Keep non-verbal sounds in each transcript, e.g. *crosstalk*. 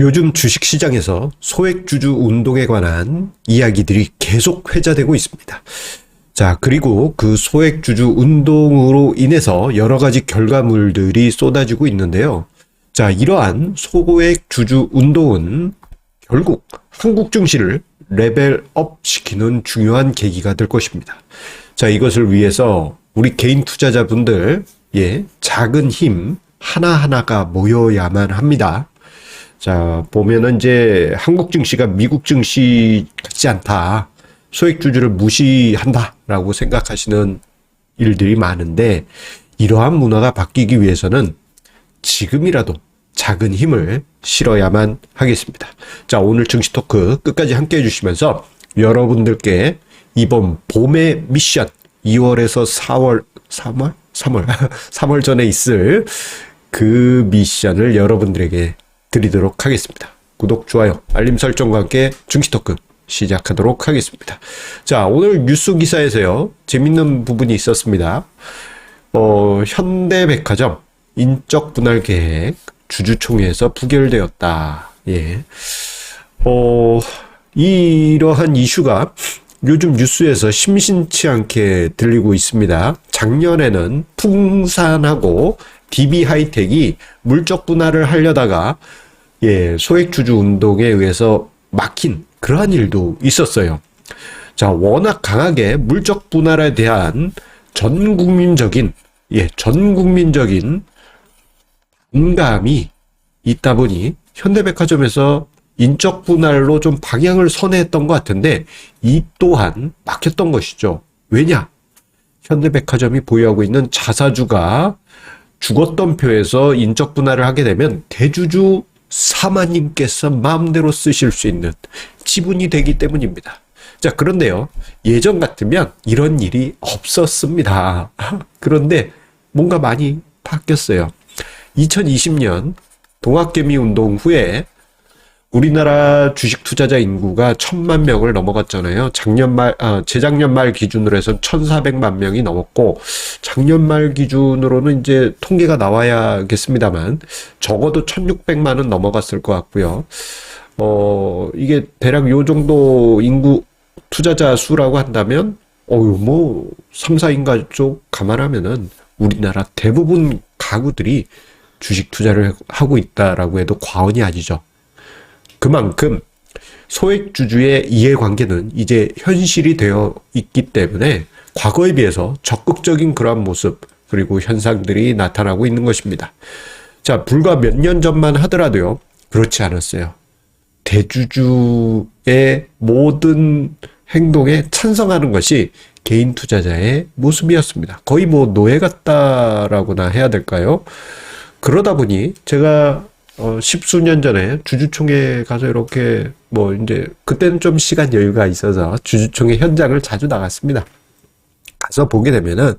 요즘 주식시장에서 소액주주 운동에 관한 이야기들이 계속 회자되고 있습니다. 자, 그리고 그 소액주주 운동으로 인해서 여러 가지 결과물들이 쏟아지고 있는데요. 자, 이러한 소액주주 운동은 결국 한국 증시를 레벨업 시키는 중요한 계기가 될 것입니다. 자, 이것을 위해서 우리 개인 투자자분들, 예, 작은 힘 하나하나가 모여야만 합니다. 자, 보면은 이제 한국 증시가 미국 증시 같지 않다. 소액 주주를 무시한다라고 생각하시는 일들이 많은데 이러한 문화가 바뀌기 위해서는 지금이라도 작은 힘을 실어야만 하겠습니다. 자, 오늘 증시 토크 끝까지 함께 해주시면서 여러분들께 이번 봄의 미션 2월에서 4월, 3월? 3월, 3월 전에 있을 그 미션을 여러분들에게 드리도록 하겠습니다. 구독, 좋아요, 알림 설정과 함께 증시 토크 시작하도록 하겠습니다. 자, 오늘 뉴스 기사에서요, 재밌는 부분이 있었습니다. 어, 현대백화점 인적 분할 계획 주주총회에서 부결되었다. 예. 어, 이러한 이슈가 요즘 뉴스에서 심심치 않게 들리고 있습니다. 작년에는 풍산하고 DB 하이텍이 물적 분할을 하려다가 예, 소액주주 운동에 의해서 막힌 그러한 일도 있었어요. 자, 워낙 강하게 물적 분할에 대한 전 국민적인 예, 전 국민적인 공감이 있다 보니 현대백화점에서 인적 분할로 좀 방향을 선회했던 것 같은데 이 또한 막혔던 것이죠. 왜냐? 현대백화점이 보유하고 있는 자사주가 죽었던 표에서 인적 분할을 하게 되면 대주주 사마님께서 마음대로 쓰실 수 있는 지분이 되기 때문입니다. 자, 그런데요. 예전 같으면 이런 일이 없었습니다. *laughs* 그런데 뭔가 많이 바뀌었어요. 2020년 동학개미 운동 후에 우리나라 주식 투자자 인구가 천만 명을 넘어갔잖아요. 작년 말, 아, 재작년 말 기준으로 해서 1,400만 명이 넘었고, 작년 말 기준으로는 이제 통계가 나와야겠습니다만, 적어도 1,600만은 넘어갔을 것 같고요. 어, 이게 대략 요 정도 인구 투자자 수라고 한다면, 어유 뭐, 3, 4인 가족 감안하면은 우리나라 대부분 가구들이 주식 투자를 하고 있다라고 해도 과언이 아니죠. 그만큼 소액주주의 이해관계는 이제 현실이 되어 있기 때문에 과거에 비해서 적극적인 그러한 모습 그리고 현상들이 나타나고 있는 것입니다. 자, 불과 몇 년 전만 하더라도요. 그렇지 않았어요. 대주주의 모든 행동에 찬성하는 것이 개인 투자자의 모습이었습니다. 거의 뭐 노예 같다라고나 해야 될까요? 그러다 보니 제가 어, 십수년 전에 주주총회 가서 이렇게 뭐 이제 그때는 좀 시간 여유가 있어서 주주총회 현장을 자주 나갔습니다. 가서 보게 되면은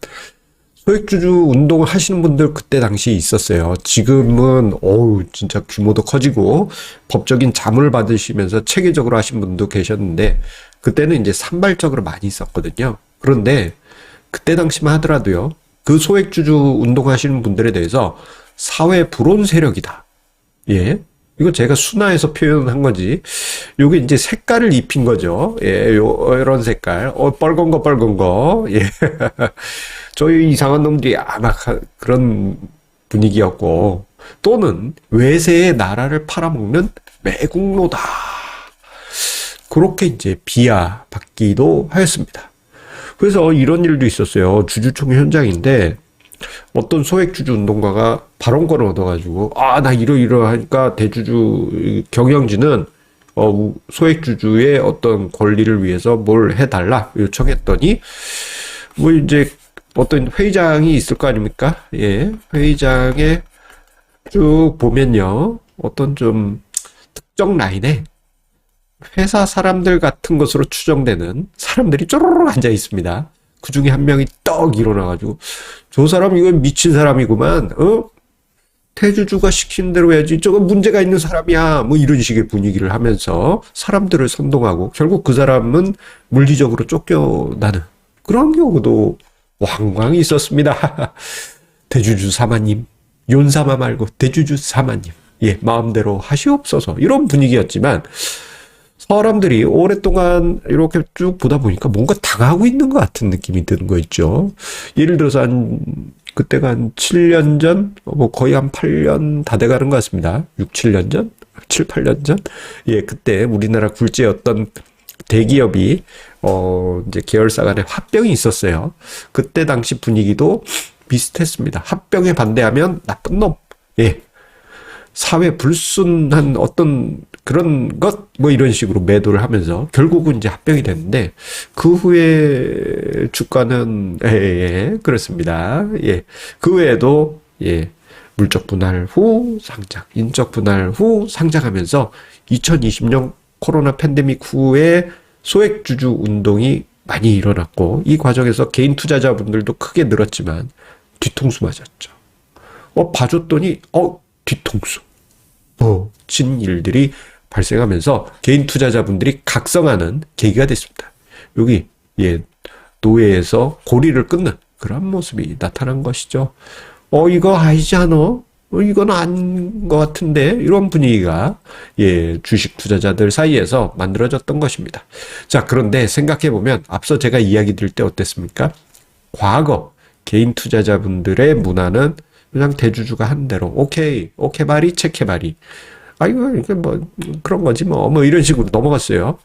소액주주 운동을 하시는 분들 그때 당시 있었어요. 지금은 어우 진짜 규모도 커지고 법적인 자문을 받으시면서 체계적으로 하신 분도 계셨는데 그때는 이제 산발적으로 많이 있었거든요. 그런데 그때 당시만 하더라도요. 그 소액주주 운동하시는 분들에 대해서 사회 불온 세력이다. 예. 이거 제가 순화해서 표현한 거지. 요게 이제 색깔을 입힌 거죠. 예, 요, 이런 색깔. 어, 빨간 거, 빨간 거. 예. *laughs* 저희 이상한 놈들이 아마 그런 분위기였고, 또는 외세의 나라를 팔아먹는 매국노다. 그렇게 이제 비하 받기도 하였습니다. 그래서 이런 일도 있었어요. 주주총회 현장인데, 어떤 소액주주 운동가가 발언권을 얻어가지고 아 나 이러 이러하니까 대주주 경영진은 어 소액주주의 어떤 권리를 위해서 뭘 해달라 요청했더니 뭐 이제 어떤 회의장이 있을 거 아닙니까? 예 회의장에 쭉 보면요 어떤 좀 특정 라인에 회사 사람들 같은 것으로 추정되는 사람들이 쪼르르 앉아 있습니다. 그 중에 한 명이 떡 일어나가지고 저 사람 이건 미친 사람이구만. 어? 태주주가 시킨 대로 해야지. 저거 문제가 있는 사람이야. 뭐 이런 식의 분위기를 하면서 사람들을 선동하고 결국 그 사람은 물리적으로 쫓겨나는 그런 경우도 왕왕 있었습니다. *laughs* 대주주 사마님. 윤사마 말고 대주주 사마님. 예, 마음대로 하시옵소서. 이런 분위기였지만, 사람들이 오랫동안 이렇게 쭉 보다 보니까 뭔가 당하고 있는 것 같은 느낌이 드는 거 있죠. 예를 들어서 한, 그때가 한 7년 전, 뭐 거의 한 8년 다 돼가는 것 같습니다. 6, 7년 전? 7, 8년 전? 예, 그때 우리나라 굴지였던 대기업이, 어, 이제 계열사 간에 합병이 있었어요. 그때 당시 분위기도 비슷했습니다. 합병에 반대하면 나쁜 놈. 예. 사회 불순한 어떤 그런 것, 뭐 이런 식으로 매도를 하면서 결국은 이제 합병이 됐는데 그 후에 주가는, 예, 예, 그렇습니다. 예. 그 외에도, 예. 물적 분할 후 상장, 인적 분할 후 상장하면서 2020년 코로나 팬데믹 후에 소액 주주 운동이 많이 일어났고 이 과정에서 개인 투자자분들도 크게 늘었지만 뒤통수 맞았죠. 어, 봐줬더니, 어, 뒤통수. 어, 친 일들이 발생하면서 개인 투자자분들이 각성하는 계기가 됐습니다. 여기, 예, 노예에서 고리를 끊는 그런 모습이 나타난 것이죠. 어, 이거 아니지 않아? 어, 이건 아닌 것 같은데? 이런 분위기가, 예, 주식 투자자들 사이에서 만들어졌던 것입니다. 자, 그런데 생각해 보면 앞서 제가 이야기 드릴 때 어땠습니까? 과거 개인 투자자분들의 문화는 그냥 대주주가 한 대로 오케이 오케바리 체케바리 아 이거 이게 뭐 그런 거지 뭐 뭐 이런 식으로 넘어갔어요.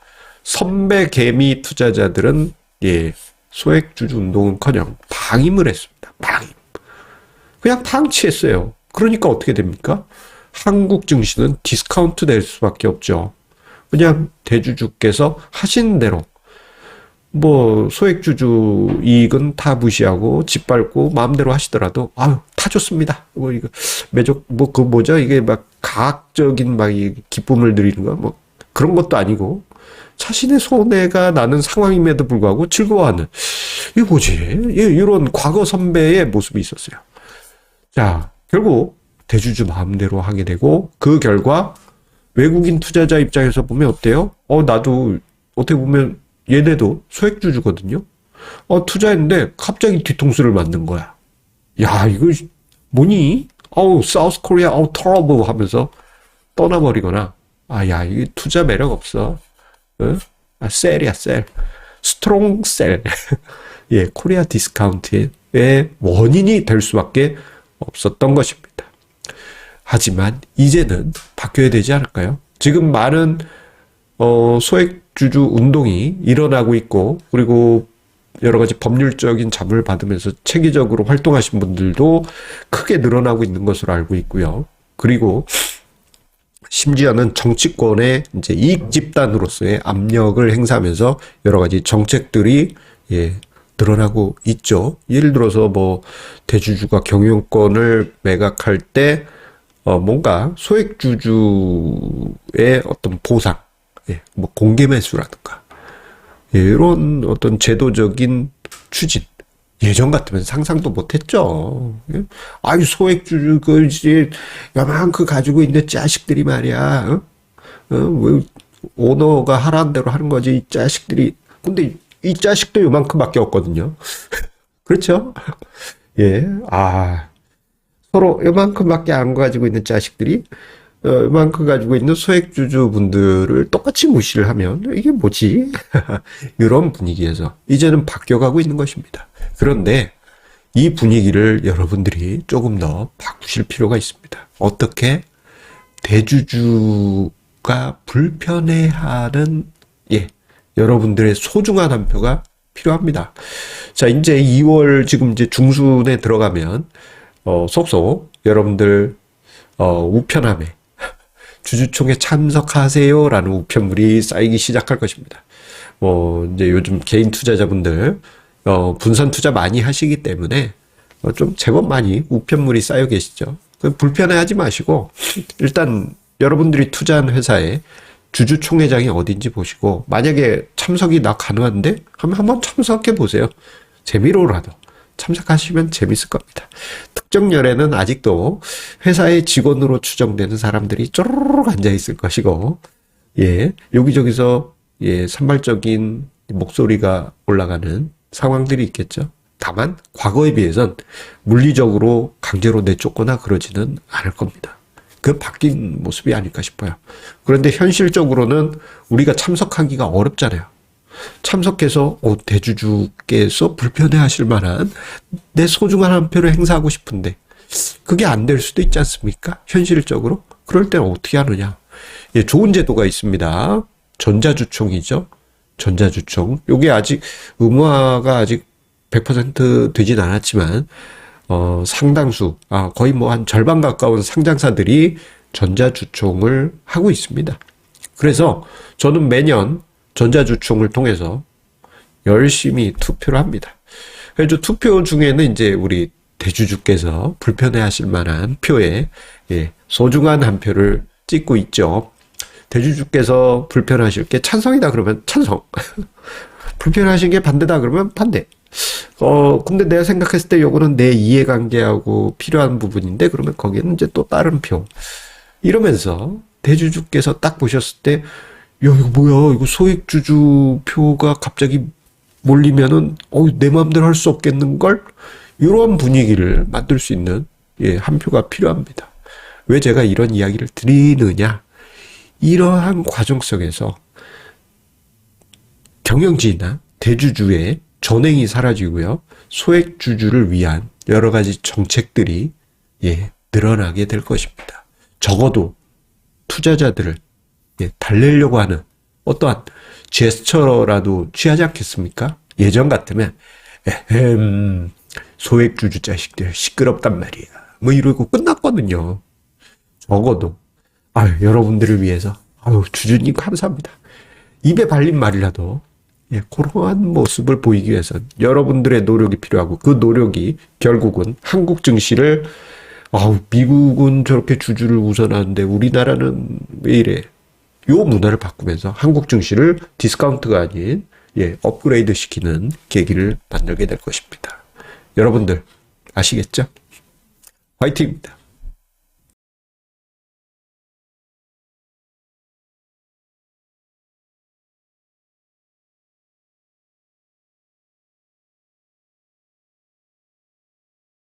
선배 개미 투자자들은 예 소액 주주 운동은커녕 방임을 했습니다. 방임 그냥 방치했어요. 그러니까 어떻게 됩니까? 한국 증시는 디스카운트 될 수밖에 없죠. 그냥 대주주께서 하신 대로 뭐 소액주주 이익은 다 무시하고 짓밟고 마음대로 하시더라도 아유 다 좋습니다. 뭐 이거 매적 뭐 그 뭐죠 이게 막 가학적인 막 이 기쁨을 누리는 거 뭐 그런 것도 아니고 자신의 손해가 나는 상황임에도 불구하고 즐거워하는 이게 뭐지 이런 과거 선배의 모습이 있었어요. 자 결국 대주주 마음대로 하게 되고 그 결과 외국인 투자자 입장에서 보면 어때요? 어 나도 어떻게 보면 얘네도 소액주주거든요. 어, 투자했는데 갑자기 뒤통수를 맞는 거야. 야, 이거 뭐니? 어우, 사우스 코리아, 어우, 터러블 하면서 떠나버리거나, 아, 야, 이게 투자 매력 없어. 어? 아, 셀이야, 셀. 스트롱 셀. *laughs* 예, 코리아 디스카운트의 원인이 될 수밖에 없었던 것입니다. 하지만 이제는 바뀌어야 되지 않을까요? 지금 많은 어, 소액 주주 운동이 일어나고 있고, 그리고 여러 가지 법률적인 자문을 받으면서 체계적으로 활동하신 분들도 크게 늘어나고 있는 것으로 알고 있고요. 그리고 심지어는 정치권의 이제 이익 집단으로서의 압력을 행사하면서 여러 가지 정책들이 예, 늘어나고 있죠. 예를 들어서 뭐 대주주가 경영권을 매각할 때 어, 뭔가 소액 주주의 어떤 보상 예, 뭐 공개 매수라든가 예, 이런 어떤 제도적인 추진 예전 같으면 상상도 못했죠. 예? 아유 소액주주 그 야만큼 가지고 있는 자식들이 말이야. 어? 어? 왜 오너가 하라는 대로 하는 거지 이 자식들이. 근데 이 자식도 요만큼밖에 없거든요. *laughs* 그렇죠? 예, 아 서로 요만큼밖에 안 가지고 있는 자식들이 어, 이 만큼 가지고 있는 소액주주분들을 똑같이 무시를 하면 이게 뭐지? *laughs* 이런 분위기에서 이제는 바뀌어가고 있는 것입니다. 그런데 이 분위기를 여러분들이 조금 더 바꾸실 필요가 있습니다. 어떻게 대주주가 불편해하는 예 여러분들의 소중한 한 표가 필요합니다. 자 이제 2월 지금 이제 중순에 들어가면 어, 속속 여러분들 어, 우편함에 주주총회 참석하세요라는 우편물이 쌓이기 시작할 것입니다. 뭐 이제 요즘 개인 투자자분들 어, 분산 투자 많이 하시기 때문에 어, 좀 제법 많이 우편물이 쌓여 계시죠. 불편해하지 마시고 일단 여러분들이 투자한 회사에 주주 총회장이 어딘지 보시고 만약에 참석이 나 가능한데 하면 한번 참석해 보세요. 재미로라도. 참석하시면 재밌을 겁니다. 특정열에는 아직도 회사의 직원으로 추정되는 사람들이 쪼르륵 앉아 있을 것이고, 예, 여기저기서 예, 산발적인 목소리가 올라가는 상황들이 있겠죠. 다만 과거에 비해선 물리적으로 강제로 내쫓거나 그러지는 않을 겁니다. 그 바뀐 모습이 아닐까 싶어요. 그런데 현실적으로는 우리가 참석하기가 어렵잖아요. 참석해서 어, 대주주께서 불편해하실 만한 내 소중한 한 표를 행사하고 싶은데 그게 안 될 수도 있지 않습니까? 현실적으로 그럴 때는 어떻게 하느냐? 예, 좋은 제도가 있습니다. 전자주총이죠. 전자주총. 요게 아직 의무화가 아직 100% 되진 않았지만 어, 상당수, 아, 거의 뭐 한 절반 가까운 상장사들이 전자주총을 하고 있습니다. 그래서 저는 매년 전자주총을 통해서 열심히 투표를 합니다. 그래서 투표 중에는 이제 우리 대주주께서 불편해 하실 만한 표에 예, 소중한 한 표를 찍고 있죠. 대주주께서 불편하실 게 찬성이다 그러면 찬성. *laughs* 불편하신 게 반대다 그러면 반대. 어, 근데 내가 생각했을 때 요거는 내 이해관계하고 필요한 부분인데 그러면 거기에는 이제 또 다른 표. 이러면서 대주주께서 딱 보셨을 때, 야, 이거 뭐야. 이거 소액 주주 표가 갑자기 몰리면은, 어, 내 마음대로 할 수 없겠는 걸? 이런 분위기를 만들 수 있는, 예, 한 표가 필요합니다. 왜 제가 이런 이야기를 드리느냐? 이러한 과정 속에서 경영진이나 대주주의 전행이 사라지고요. 소액 주주를 위한 여러 가지 정책들이 예, 늘어나게 될 것입니다. 적어도 투자자들을 예, 달래려고 하는 어떠한 제스처라도 취하지 않겠습니까? 예전 같으면 에헴 소액주주 자식들 시끄럽단 말이야. 뭐 이러고 끝났거든요. 적어도 아유 여러분들을 위해서 아유 주주님 감사합니다. 입에 발린 말이라도 예, 그러한 모습을 보이기 위해선 여러분들의 노력이 필요하고 그 노력이 결국은 한국 증시를 아우 미국은 저렇게 주주를 우선하는데 우리나라는 왜 이래? 요 문화를 바꾸면서 한국 증시를 디스카운트가 아닌 예, 업그레이드 시키는 계기를 만들게 될 것입니다. 여러분들 아시겠죠? 화이팅입니다.